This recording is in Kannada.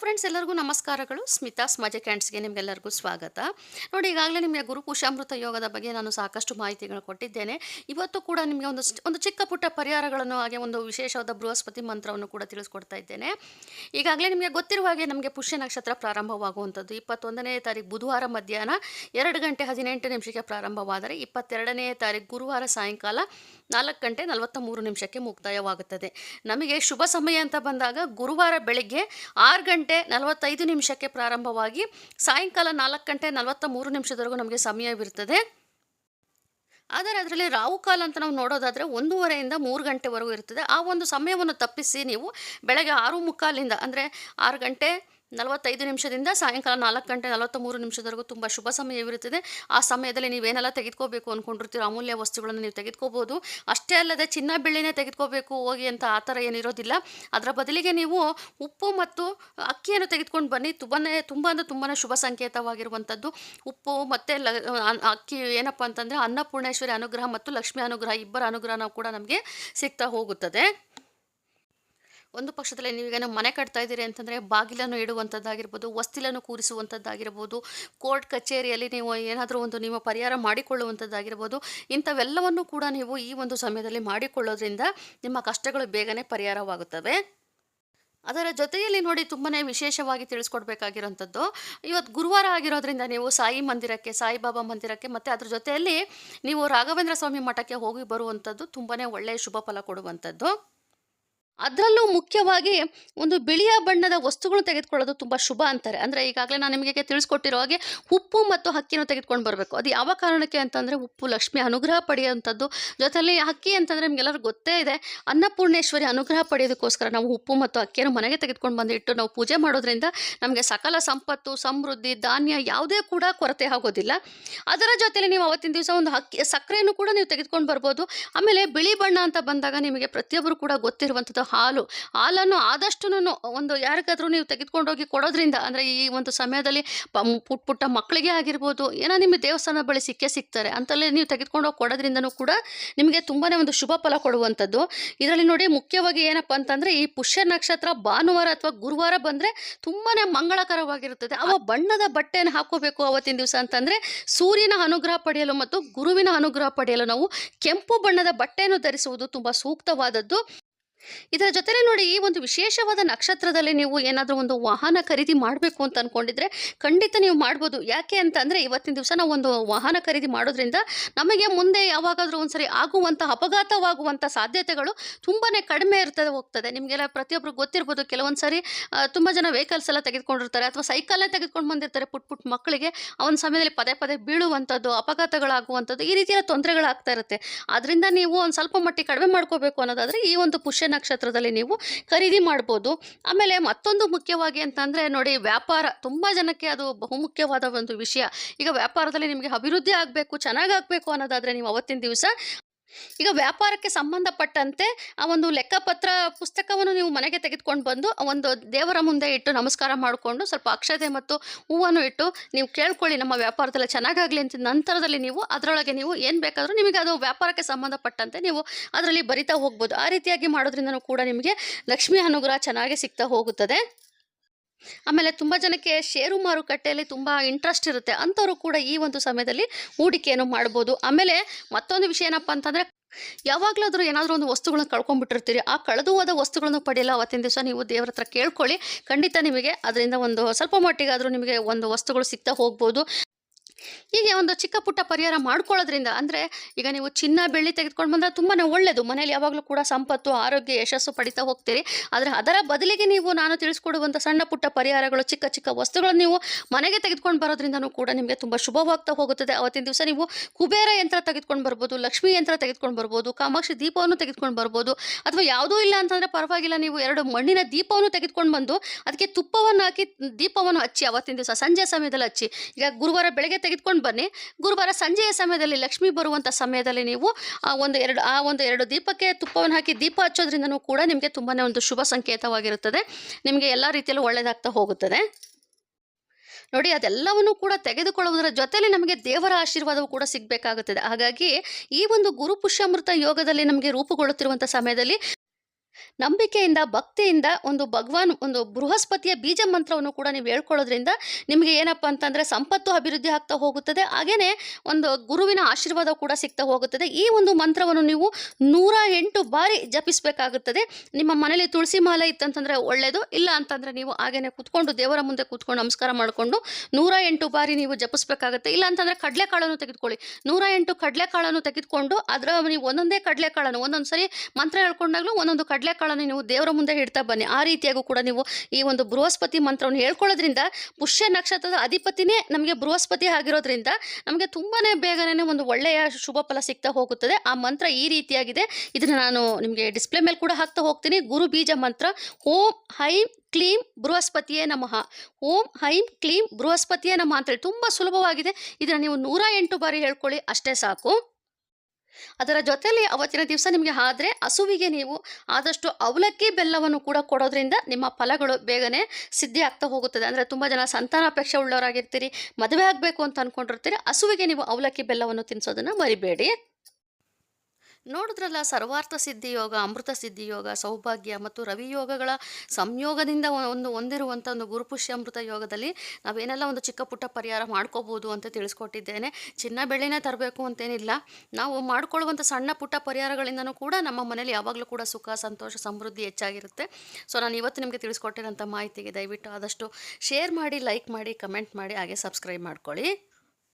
ಫ್ರೆಂಡ್ಸ್ ಎಲ್ಲರಿಗೂ ನಮಸ್ಕಾರಗಳು. ಸ್ಮಿತಾ, ಸ್ಮಜೆ ಕ್ಯಾಂಡ್ಸ್ಗೆ ನಿಮಗೆಲ್ಲರಿಗೂ ಸ್ವಾಗತ. ನೋಡಿ, ಈಗಾಗಲೇ ನಿಮಗೆ ಗುರು ಪುಷಾಮೃತ ಯೋಗದ ಬಗ್ಗೆ ನಾನು ಸಾಕಷ್ಟು ಮಾಹಿತಿಗಳು ಕೊಟ್ಟಿದ್ದೇನೆ. ಇವತ್ತು ಕೂಡ ನಿಮಗೆ ಒಂದು ಒಂದು ಚಿಕ್ಕ ಪುಟ್ಟ ಪರಿಹಾರಗಳನ್ನು, ಹಾಗೆ ಒಂದು ವಿಶೇಷವಾದ ಬೃಹಸ್ಪತಿ ಮಂತ್ರವನ್ನು ಕೂಡ ತಿಳಿಸ್ಕೊಡ್ತಾ ಇದ್ದೇನೆ. ಈಗಾಗಲೇ ನಿಮಗೆ ಗೊತ್ತಿರುವ ಹಾಗೆ ನಮಗೆ ಪುಷ್ಯ ನಕ್ಷತ್ರ ಪ್ರಾರಂಭವಾಗುವಂಥದ್ದು. ಇಪ್ಪತ್ತೊಂದನೇ ತಾರೀಕು ಬುಧವಾರ ಮಧ್ಯಾಹ್ನ ಎರಡು ಗಂಟೆ ಹದಿನೆಂಟು ನಿಮಿಷಕ್ಕೆ ಪ್ರಾರಂಭವಾದರೆ ಇಪ್ಪತ್ತೆರಡನೇ ತಾರೀಕು ಗುರುವಾರ ಸಾಯಂಕಾಲ ನಾಲ್ಕು ಗಂಟೆ ನಲವತ್ತ ಮೂರು ನಿಮಿಷಕ್ಕೆ ಮುಕ್ತಾಯವಾಗುತ್ತದೆ. ನಮಗೆ ಶುಭ ಸಮಯ ಅಂತ ಬಂದಾಗ ಗುರುವಾರ ಬೆಳಿಗ್ಗೆ ಆರು ಗಂಟೆ ನಲವತ್ತೈದು ನಿಮಿಷಕ್ಕೆ ಪ್ರಾರಂಭವಾಗಿ ಸಾಯಂಕಾಲ ನಾಲ್ಕು ಗಂಟೆ ನಲವತ್ತ ಮೂರು ನಿಮಿಷದವರೆಗೂ ನಮಗೆ ಸಮಯವಿರ್ತದೆ. ಆದರೆ ಅದರಲ್ಲಿ ರಾಹುಕಾಲ ಅಂತ ನಾವು ನೋಡೋದಾದರೆ ಒಂದೂವರೆಯಿಂದ ಮೂರು ಗಂಟೆವರೆಗೂ ಇರ್ತದೆ. ಆ ಒಂದು ಸಮಯವನ್ನು ತಪ್ಪಿಸಿ ನೀವು ಬೆಳಗ್ಗೆ ಆರು ಮುಕ್ಕಾಲಿಂದ ಅಂದರೆ ಆರು ಗಂಟೆ ನಲವತ್ತೈದು ನಿಮಿಷದಿಂದ ಸಾಯಂಕಾಲ ನಾಲ್ಕು ಗಂಟೆ ನಲವತ್ತ ಮೂರು ನಿಮಿಷದವರೆಗೂ ತುಂಬ ಶುಭ ಸಮಯವಿರುತ್ತದೆ ಆ ಸಮಯದಲ್ಲಿ ನೀವೇನೆಲ್ಲ ತೆಗೆದುಕೋಬೇಕು ಅಂದ್ಕೊಂಡಿರ್ತೀರೋ ಅಮೂಲ್ಯ ವಸ್ತುಗಳನ್ನು ನೀವು ತೆಗೆದುಕೋಬೋದು. ಅಷ್ಟೇ ಅಲ್ಲದೆ ಚಿನ್ನ ಬೆಳ್ಳಿನೇ ತೆಗೆದುಕೋಬೇಕು ಹೋಗಿ ಅಂತ ಆ ಥರ ಏನಿರೋದಿಲ್ಲ. ಅದರ ಬದಲಿಗೆ ನೀವು ಉಪ್ಪು ಮತ್ತು ಅಕ್ಕಿಯನ್ನು ತೆಗೆದುಕೊಂಡು ಬನ್ನಿ. ತುಂಬಾ ತುಂಬ ಅಂದರೆ ತುಂಬಾ ಶುಭ ಸಂಕೇತವಾಗಿರುವಂಥದ್ದು. ಉಪ್ಪು ಮತ್ತು ಲ ಅಕ್ಕಿ ಏನಪ್ಪ ಅಂತಂದರೆ ಅನ್ನಪೂರ್ಣೇಶ್ವರಿ ಅನುಗ್ರಹ ಮತ್ತು ಲಕ್ಷ್ಮಿ ಅನುಗ್ರಹ ಇಬ್ಬರ ಅನುಗ್ರಹ ಕೂಡ ನಮಗೆ ಸಿಗ್ತಾ ಹೋಗುತ್ತದೆ. ಒಂದು ಪಕ್ಷದಲ್ಲಿ ನೀವೀಗ ಮನೆ ಕಟ್ತಾ ಇದ್ದೀರಿ ಅಂತಂದರೆ ಬಾಗಿಲನ್ನು ಇಡುವಂಥದ್ದಾಗಿರ್ಬೋದು ವಸ್ತಿಲನ್ನು ಕೂರಿಸುವಂಥದ್ದಾಗಿರ್ಬೋದು ಕೋರ್ಟ್ ಕಚೇರಿಯಲ್ಲಿ ನೀವು ಏನಾದರೂ ಒಂದು ನಿಮ್ಮ ಪರಿಹಾರ ಮಾಡಿಕೊಳ್ಳುವಂಥದ್ದಾಗಿರ್ಬೋದು ಇಂಥವೆಲ್ಲವನ್ನು ಕೂಡ ನೀವು ಈ ಒಂದು ಸಮಯದಲ್ಲಿ ಮಾಡಿಕೊಳ್ಳೋದ್ರಿಂದ ನಿಮ್ಮ ಕಷ್ಟಗಳು ಬೇಗನೆ ಪರಿಹಾರವಾಗುತ್ತವೆ. ಅದರ ಜೊತೆಯಲ್ಲಿ ನೋಡಿ ತುಂಬಾ ವಿಶೇಷವಾಗಿ ತಿಳಿಸ್ಕೊಡ್ಬೇಕಾಗಿರೋಂಥದ್ದು ಇವತ್ತು ಗುರುವಾರ ಆಗಿರೋದ್ರಿಂದ ನೀವು ಸಾಯಿ ಮಂದಿರಕ್ಕೆ, ಸಾಯಿಬಾಬಾ ಮಂದಿರಕ್ಕೆ ಮತ್ತು ಅದ್ರ ಜೊತೆಯಲ್ಲಿ ನೀವು ರಾಘವೇಂದ್ರ ಸ್ವಾಮಿ ಮಠಕ್ಕೆ ಹೋಗಿ ಬರುವಂಥದ್ದು ತುಂಬಾ ಒಳ್ಳೆಯ ಶುಭ ಫಲ ಕೊಡುವಂಥದ್ದು. ಅದರಲ್ಲೂ ಮುಖ್ಯವಾಗಿ ಒಂದು ಬಿಳಿಯ ಬಣ್ಣದ ವಸ್ತುಗಳು ತೆಗೆದುಕೊಳ್ಳೋದು ತುಂಬ ಶುಭ ಅಂತಾರೆ. ಅಂದರೆ ಈಗಾಗಲೇ ನಾನು ನಿಮಗೆ ತಿಳಿಸ್ಕೊಟ್ಟಿರೋ ಹಾಗೆ ಉಪ್ಪು ಮತ್ತು ಹಕ್ಕಿನ ತೆಗೆದುಕೊಂಡು ಬರಬೇಕು. ಅದು ಯಾವ ಕಾರಣಕ್ಕೆ ಅಂತಂದರೆ ಉಪ್ಪು ಲಕ್ಷ್ಮಿ ಅನುಗ್ರಹ ಪಡೆಯುವಂಥದ್ದು. ಜೊತೆಯಲ್ಲಿ ಹಕ್ಕಿ ಅಂತಂದರೆ ನಿಮಗೆಲ್ಲರೂ ಗೊತ್ತೇ ಇದೆ, ಅನ್ನಪೂರ್ಣೇಶ್ವರಿ ಅನುಗ್ರಹ ಪಡೆಯೋದಕ್ಕೋಸ್ಕರ ನಾವು ಉಪ್ಪು ಮತ್ತು ಅಕ್ಕಿಯನ್ನು ಮನೆಗೆ ತೆಗೆದುಕೊಂಡು ಬಂದಿಟ್ಟು ನಾವು ಪೂಜೆ ಮಾಡೋದ್ರಿಂದ ನಮಗೆ ಸಕಲ ಸಂಪತ್ತು, ಸಮೃದ್ಧಿ, ಧಾನ್ಯ ಯಾವುದೇ ಕೂಡ ಕೊರತೆ ಆಗೋದಿಲ್ಲ. ಅದರ ಜೊತೆಯಲ್ಲಿ ನೀವು ಅವತ್ತಿನ ದಿವಸ ಒಂದು ಹಕ್ಕಿ ಸಕ್ಕರೆಯನ್ನು ಕೂಡ ನೀವು ತೆಗೆದುಕೊಂಡು ಬರ್ಬೋದು. ಆಮೇಲೆ ಬಿಳಿ ಬಣ್ಣ ಅಂತ ಬಂದಾಗ ನಿಮಗೆ ಪ್ರತಿಯೊಬ್ಬರು ಕೂಡ ಗೊತ್ತಿರುವಂಥದ್ದು ಹಾಲು. ಹಾಲನ್ನು ಆದಷ್ಟು ಒಂದು ಯಾರಿಗಾದ್ರೂ ನೀವು ತೆಗೆದುಕೊಂಡೋಗಿ ಕೊಡೋದ್ರಿಂದ, ಅಂದರೆ ಈ ಒಂದು ಸಮಯದಲ್ಲಿ ಪುಟ್ಟ ಪುಟ್ಟ ಮಕ್ಕಳಿಗೆ ಆಗಿರ್ಬೋದು, ಏನೋ ನಿಮ್ಮ ದೇವಸ್ಥಾನ ಬಳಿ ಸಿಕ್ಕೇ ಸಿಗ್ತಾರೆ ಅಂತಲೇ ನೀವು ತೆಗೆದುಕೊಂಡೋಗಿ ಕೊಡೋದ್ರಿಂದನೂ ಕೂಡ ನಿಮಗೆ ತುಂಬಾ ಒಂದು ಶುಭ ಫಲ ಕೊಡುವಂಥದ್ದು. ಇದರಲ್ಲಿ ನೋಡಿ ಮುಖ್ಯವಾಗಿ ಏನಪ್ಪ ಅಂತಂದರೆ, ಈ ಪುಷ್ಯ ನಕ್ಷತ್ರ ಭಾನುವಾರ ಅಥವಾ ಗುರುವಾರ ಬಂದರೆ ತುಂಬಾ ಮಂಗಳಕರವಾಗಿರುತ್ತದೆ. ಅವ ಬಣ್ಣದ ಬಟ್ಟೆಯನ್ನು ಹಾಕೋಬೇಕು ಅವತ್ತಿನ ದಿವಸ ಅಂತಂದರೆ, ಸೂರ್ಯನ ಅನುಗ್ರಹ ಪಡೆಯಲು ಮತ್ತು ಗುರುವಿನ ಅನುಗ್ರಹ ಪಡೆಯಲು ನಾವು ಕೆಂಪು ಬಣ್ಣದ ಬಟ್ಟೆಯನ್ನು ಧರಿಸುವುದು ತುಂಬ ಸೂಕ್ತವಾದದ್ದು. ಇದರ ಜೊತೆಲೆ ನೋಡಿ ಈ ಒಂದು ವಿಶೇಷವಾದ ನಕ್ಷತ್ರದಲ್ಲಿ ನೀವು ಏನಾದರೂ ಒಂದು ವಾಹನ ಖರೀದಿ ಮಾಡಬೇಕು ಅಂತ ಅಂದ್ಕೊಂಡಿದ್ರೆ ಖಂಡಿತ ನೀವು ಮಾಡ್ಬೋದು. ಯಾಕೆ ಅಂತಂದರೆ ಇವತ್ತಿನ ದಿವಸ ನಾವು ಒಂದು ವಾಹನ ಖರೀದಿ ಮಾಡೋದ್ರಿಂದ ನಮಗೆ ಮುಂದೆ ಯಾವಾಗಾದರೂ ಒಂದ್ಸರಿ ಆಗುವಂಥ ಅಪಘಾತವಾಗುವಂಥ ಸಾಧ್ಯತೆಗಳು ತುಂಬಾ ಕಡಿಮೆ ಇರ್ತದೆ ಹೋಗ್ತದೆ. ನಿಮಗೆಲ್ಲ ಪ್ರತಿಯೊಬ್ಬರು ಗೊತ್ತಿರ್ಬೋದು. ಕೆಲವೊಂದು ಸರಿ ತುಂಬ ಜನ ವೆಹಿಕಲ್ಸ್ ಎಲ್ಲ ತೆಗೆದುಕೊಂಡಿರ್ತಾರೆ ಅಥವಾ ಸೈಕಲ್ಲೇ ತೆಗೆದುಕೊಂಡು ಬಂದಿರ್ತಾರೆ ಪುಟ್ ಪುಟ್ ಮಕ್ಕಳಿಗೆ. ಅವನ ಸಮಯದಲ್ಲಿ ಪದೇ ಪದೇ ಬೀಳುವಂಥದ್ದು ಅಪಘಾತಗಳಾಗುವಂಥದ್ದು ಈ ರೀತಿಯ ತೊಂದರೆಗಳಾಗ್ತಾ ಇರುತ್ತೆ. ಅದರಿಂದ ನೀವು ಒಂದು ಸ್ವಲ್ಪ ಮಟ್ಟಿಗೆ ಕಡಿಮೆ ಮಾಡ್ಕೋಬೇಕು ಅನ್ನೋದಾದರೆ ಈ ಒಂದು ಪುಷ್ಯ ನಕ್ಷತ್ರದಲ್ಲಿ ನೀವು ಖರೀದಿ ಮಾಡ್ಬೋದು. ಆಮೇಲೆ ಮತ್ತೊಂದು ಮುಖ್ಯವಾಗಿ ಅಂತಂದರೆ ನೋಡಿ ವ್ಯಾಪಾರ, ತುಂಬ ಜನಕ್ಕೆ ಅದು ಬಹುಮುಖ್ಯವಾದ ಒಂದು ವಿಷಯ. ಈಗ ವ್ಯಾಪಾರದಲ್ಲಿ ನಿಮಗೆ ಅಭಿವೃದ್ಧಿ ಆಗಬೇಕು ಚೆನ್ನಾಗಾಗಬೇಕು ಅನ್ನೋದಾದರೆ ನೀವು ಅವತ್ತಿನ ದಿವಸ ಈಗ ವ್ಯಾಪಾರಕ್ಕೆ ಸಂಬಂಧಪಟ್ಟಂತೆ ಆ ಒಂದು ಲೆಕ್ಕಪತ್ರ ಪುಸ್ತಕವನ್ನು ನೀವು ಮನೆಗೆ ತೆಗೆದುಕೊಂಡು ಬಂದು ಒಂದು ದೇವರ ಮುಂದೆ ಇಟ್ಟು ನಮಸ್ಕಾರ ಮಾಡಿಕೊಂಡು ಸ್ವಲ್ಪ ಅಕ್ಷತೆ ಮತ್ತು ಹೂವನ್ನು ಇಟ್ಟು ನೀವು ಕೇಳ್ಕೊಳ್ಳಿ ನಮ್ಮ ವ್ಯಾಪಾರದಲ್ಲಿ ಚೆನ್ನಾಗಾಗಲಿ ಅಂತ ನಂತರದಲ್ಲಿ ನೀವು ಅದರೊಳಗೆ ನೀವು ಏನು ಬೇಕಾದರೂ ನಿಮಗೆ ಅದು ವ್ಯಾಪಾರಕ್ಕೆ ಸಂಬಂಧಪಟ್ಟಂತೆ ನೀವು ಅದರಲ್ಲಿ ಬರಿತಾ ಹೋಗ್ಬೋದು. ಆ ರೀತಿಯಾಗಿ ಮಾಡೋದ್ರಿಂದನೂ ಕೂಡ ನಿಮಗೆ ಲಕ್ಷ್ಮಿ ಅನುಗ್ರಹ ಚೆನ್ನಾಗಿ ಸಿಗ್ತಾ ಹೋಗುತ್ತದೆ. ಆಮೇಲೆ ತುಂಬ ಜನಕ್ಕೆ ಷೇರು ಮಾರುಕಟ್ಟೆಯಲ್ಲಿ ತುಂಬ ಇಂಟ್ರೆಸ್ಟ್ ಇರುತ್ತೆ. ಅಂಥವರು ಕೂಡ ಈ ಒಂದು ಸಮಯದಲ್ಲಿ ಹೂಡಿಕೆಯನ್ನು ಮಾಡ್ಬೋದು. ಆಮೇಲೆ ಮತ್ತೊಂದು ವಿಷಯ ಏನಪ್ಪ ಅಂತಂದರೆ, ಯಾವಾಗಲಾದರೂ ಏನಾದರೂ ಒಂದು ವಸ್ತುಗಳನ್ನ ಕಳ್ಕೊಂಡ್ಬಿಟ್ಟಿರ್ತೀರಿ. ಆ ಕಳೆದು ಹೋದ ವಸ್ತುಗಳನ್ನು ಪಡೆಯಲ್ಲ ಅವತ್ತಿನ ದಿವಸ. ನೀವು ದೇವರ ಹತ್ರ ಕೇಳ್ಕೊಳ್ಳಿ. ಖಂಡಿತ ನಿಮಗೆ ಅದರಿಂದ ಒಂದು ಸ್ವಲ್ಪ ಮಟ್ಟಿಗಾದರೂ ನಿಮಗೆ ಒಂದು ವಸ್ತುಗಳು ಸಿಗ್ತಾ ಹೋಗ್ಬೋದು. ಹೀಗೆ ಒಂದು ಚಿಕ್ಕ ಪುಟ್ಟ ಪರಿಹಾರ ಮಾಡ್ಕೊಳ್ಳೋದ್ರಿಂದ, ಅಂದರೆ ಈಗ ನೀವು ಚಿನ್ನ, ಬೆಳ್ಳಿ ತೆಗೆದುಕೊಂಡು ಬಂದರೆ ತುಂಬಾ ಒಳ್ಳೆಯದು ಮನೇಲಿ ಯಾವಾಗಲೂ ಕೂಡ ಸಂಪತ್ತು, ಆರೋಗ್ಯ, ಯಶಸ್ಸು ಪಡಿತಾ ಹೋಗ್ತೀರಿ. ಆದರೆ ಅದರ ಬದಲಿಗೆ ನೀವು ನಾನು ತಿಳಿಸ್ಕೊಡುವಂಥ ಸಣ್ಣ ಪುಟ್ಟ ಪರಿಹಾರಗಳು, ಚಿಕ್ಕ ಚಿಕ್ಕ ವಸ್ತುಗಳನ್ನು ನೀವು ಮನೆಗೆ ತೆಗೆದುಕೊಂಡು ಬರೋದ್ರಿಂದನೂ ಕೂಡ ನಿಮಗೆ ತುಂಬ ಶುಭವಾಗ್ತಾ ಹೋಗುತ್ತದೆ. ಅವತ್ತಿನ ದಿವಸ ನೀವು ಕುಬೇರ ಯಂತ್ರ ತೆಗೆದುಕೊಂಡು ಬರ್ಬೋದು, ಲಕ್ಷ್ಮೀ ಯಂತ್ರ ತೆಗೆದುಕೊಂಡು ಬರ್ಬೋದು, ಕಾಮಾಕ್ಷಿ ದೀಪವನ್ನು ತೆಗೆದುಕೊಂಡು ಬರ್ಬೋದು, ಅಥವಾ ಯಾವುದೂ ಇಲ್ಲ ಅಂತಂದರೆ ಪರವಾಗಿಲ್ಲ ನೀವು ಎರಡು ಮಣ್ಣಿನ ದೀಪವನ್ನು ತೆಗೆದುಕೊಂಡು ಬಂದು, ಅದಕ್ಕೆ ತುಪ್ಪವನ್ನು ಹಾಕಿ ದೀಪವನ್ನು ಹಚ್ಚಿ, ಅವತ್ತಿನ ದಿವಸ ಸಂಜೆ ಸಮಯದಲ್ಲಿ ಹಚ್ಚಿ. ಈಗ ಗುರುವಾರ ಬೆಳಗ್ಗೆ ತೆಗೆದುಕೊಂಡು ಬನ್ನಿ. ಗುರುವಾರ ಸಂಜೆಯ ಸಮಯದಲ್ಲಿ ಲಕ್ಷ್ಮಿ ಬರುವಂಥ ಸಮಯದಲ್ಲಿ ನೀವು ಒಂದು ಎರಡು, ಆ ಒಂದು ಎರಡು ದೀಪಕ್ಕೆ ತುಪ್ಪವನ್ನು ಹಾಕಿ ದೀಪ ಹಚ್ಚೋದ್ರಿಂದನೂ ಕೂಡ ನಿಮಗೆ ತುಂಬಾ ಒಂದು ಶುಭ ಸಂಕೇತವಾಗಿರುತ್ತದೆ. ನಿಮಗೆ ಎಲ್ಲ ರೀತಿಯಲ್ಲೂ ಒಳ್ಳೆಯದಾಗ್ತಾ ಹೋಗುತ್ತದೆ. ನೋಡಿ, ಅದೆಲ್ಲವನ್ನು ಕೂಡ ತೆಗೆದುಕೊಳ್ಳುವುದರ ಜೊತೆಯಲ್ಲಿ ನಮಗೆ ದೇವರ ಆಶೀರ್ವಾದವು ಕೂಡ ಸಿಗಬೇಕಾಗುತ್ತದೆ. ಹಾಗಾಗಿ ಈ ಒಂದು ಗುರು ಪುಷ್ಯಾಮೃತ ಯೋಗದಲ್ಲಿ ನಮಗೆ ರೂಪುಗೊಳ್ಳುತ್ತಿರುವಂಥ ಸಮಯದಲ್ಲಿ ನಂಬಿಕೆಯಿಂದ, ಭಕ್ತಿಯಿಂದ ಒಂದು ಭಗವಾನ್, ಒಂದು ಬೃಹಸ್ಪತಿಯ ಬೀಜ ಮಂತ್ರವನ್ನು ಕೂಡ ನೀವು ಹೇಳ್ಕೊಳ್ಳೋದ್ರಿಂದ ನಿಮಗೆ ಏನಪ್ಪ ಅಂತಂದರೆ ಸಂಪತ್ತು ಅಭಿವೃದ್ಧಿ ಆಗ್ತಾ ಹೋಗುತ್ತದೆ. ಹಾಗೆಯೇ ಒಂದು ಗುರುವಿನ ಆಶೀರ್ವಾದ ಕೂಡ ಸಿಗ್ತಾ ಹೋಗುತ್ತದೆ. ಈ ಒಂದು ಮಂತ್ರವನ್ನು ನೀವು ನೂರ ಎಂಟು ಬಾರಿ ಜಪಿಸಬೇಕಾಗುತ್ತದೆ. ನಿಮ್ಮ ಮನೆಯಲ್ಲಿ ತುಳಸಿ ಮಾಲೆ ಇತ್ತಂತಂದರೆ ಒಳ್ಳೆಯದು ಇಲ್ಲ ಅಂತಂದರೆ ನೀವು ಹಾಗೆಯೇ ಕೂತ್ಕೊಂಡು ದೇವರ ಮುಂದೆ ಕೂತ್ಕೊಂಡು ನಮಸ್ಕಾರ ಮಾಡಿಕೊಂಡು ನೂರ ಎಂಟು ಬಾರಿ ನೀವು ಜಪಿಸಬೇಕಾಗುತ್ತೆ. ಇಲ್ಲ ಅಂತಂದರೆ ಕಡಲೆಕಾಳನ್ನು ತೆಗೆದುಕೊಳ್ಳಿ. ನೂರ ಎಂಟು ಕಡಲೆಕಾಳನ್ನು ತೆಗೆದುಕೊಂಡು ಅದರ ನೀವು ಒಂದೊಂದೇ ಕಡಲೆಕಾಳನ್ನು ಒಂದೊಂದು ಸರಿ ಮಂತ್ರ ಹೇಳ್ಕೊಂಡಾಗಲೂ ಒಂದೊಂದು ಕಡಲೆಕಾಳನ್ನು ನೀವು ದೇವರ ಮುಂದೆ ಇಡ್ತಾ ಬನ್ನಿ. ಆ ರೀತಿಯಾಗೂ ಕೂಡ ನೀವು ಈ ಒಂದು ಬೃಹಸ್ಪತಿ ಮಂತ್ರವನ್ನು ಹೇಳ್ಕೊಳ್ಳೋದ್ರಿಂದ ಪುಷ್ಯ ನಕ್ಷತ್ರದ ಅಧಿಪತಿನೇ ನಮಗೆ ಬೃಹಸ್ಪತಿ ಆಗಿರೋದ್ರಿಂದ ನಮಗೆ ತುಂಬಾ ಬೇಗನೆ ಒಂದು ಒಳ್ಳೆಯ ಶುಭ ಫಲ ಸಿಗ್ತಾ ಹೋಗುತ್ತದೆ. ಆ ಮಂತ್ರ ಈ ರೀತಿಯಾಗಿದೆ. ಇದನ್ನು ನಾನು ನಿಮಗೆ ಡಿಸ್ಪ್ಲೇ ಮೇಲೆ ಕೂಡ ಹಾಕ್ತಾ ಹೋಗ್ತೀನಿ. ಗುರು ಬೀಜ ಮಂತ್ರ, ಓಂ ಹೈಂ ಕ್ಲೀಂ ಬೃಹಸ್ಪತಿಯೇ ನಮಃ. ಓಂ ಹೈಂ ಕ್ಲೀಂ ಬೃಹಸ್ಪತಿಯೇ ನಮಃ ಅಂತೇಳಿ ತುಂಬ ಸುಲಭವಾಗಿದೆ. ಇದನ್ನು ನೀವು ನೂರ ಎಂಟು ಬಾರಿ ಹೇಳ್ಕೊಳ್ಳಿ, ಅಷ್ಟೇ ಸಾಕು. ಅದರ ಜೊತೆಯಲ್ಲಿ ಅವತ್ತಿನ ದಿವಸ ನಿಮಗೆ ಆದರೆ ಹಸುವಿಗೆ ನೀವು ಆದಷ್ಟು ಅವಲಕ್ಕಿ ಬೆಲ್ಲವನ್ನು ಕೂಡ ಕೊಡೋದ್ರಿಂದ ನಿಮ್ಮ ಫಲಗಳು ಬೇಗನೆ ಸಿದ್ಧಿ ಆಗ್ತಾ ಹೋಗುತ್ತದೆ. ಅಂದರೆ ತುಂಬ ಜನ ಸಂತಾನಾಪೇಕ್ಷೆ ಉಳ್ಳವರಾಗಿರ್ತೀರಿ, ಮದುವೆ ಆಗಬೇಕು ಅಂತ ಅಂದ್ಕೊಂಡಿರ್ತೀರಿ ಹಸುವಿಗೆ ನೀವು ಅವಲಕ್ಕಿ ಬೆಲ್ಲವನ್ನು ತಿನ್ನಿಸೋದನ್ನು ಮರಿಬೇಡಿ. ನೋಡಿದ್ರಲ್ಲ ಸರ್ವಾರ್ಥ ಸಿದ್ಧಿ ಯೋಗ, ಅಮೃತ ಸಿದ್ಧಿ ಯೋಗ, ಸೌಭಾಗ್ಯ ಮತ್ತು ರವಿ ಯೋಗಗಳ ಸಂಯೋಗದಿಂದ ಒಂದು ಹೊಂದಿರುವಂಥ ಒಂದು ಗುರುಪುಷ್ಯ ಅಮೃತ ಯೋಗದಲ್ಲಿ ನಾವೇನೆಲ್ಲ ಒಂದು ಚಿಕ್ಕ ಪುಟ್ಟ ಪರಿಹಾರ ಮಾಡ್ಕೋಬೋದು ಅಂತ ತಿಳಿಸ್ಕೊಟ್ಟಿದ್ದೇನೆ. ಚಿನ್ನ ಬೆಳ್ಳಿನೇ ತರಬೇಕು ಅಂತೇನಿಲ್ಲ. ನಾವು ಮಾಡ್ಕೊಳ್ಳುವಂಥ ಸಣ್ಣ ಪುಟ್ಟ ಪರಿಹಾರಗಳಿಂದನೂ ಕೂಡ ನಮ್ಮ ಮನೇಲಿ ಯಾವಾಗಲೂ ಕೂಡ ಸುಖ, ಸಂತೋಷ, ಸಮೃದ್ಧಿ ಹೆಚ್ಚಾಗಿರುತ್ತೆ. ಸೊ, ನಾನು ಇವತ್ತು ನಿಮಗೆ ತಿಳಿಸ್ಕೊಟ್ಟಿರೋಂಥ ಮಾಹಿತಿಗೆ ದಯವಿಟ್ಟು ಆದಷ್ಟು ಶೇರ್ ಮಾಡಿ, ಲೈಕ್ ಮಾಡಿ, ಕಮೆಂಟ್ ಮಾಡಿ, ಹಾಗೆ ಸಬ್ಸ್ಕ್ರೈಬ್ ಮಾಡ್ಕೊಳ್ಳಿ.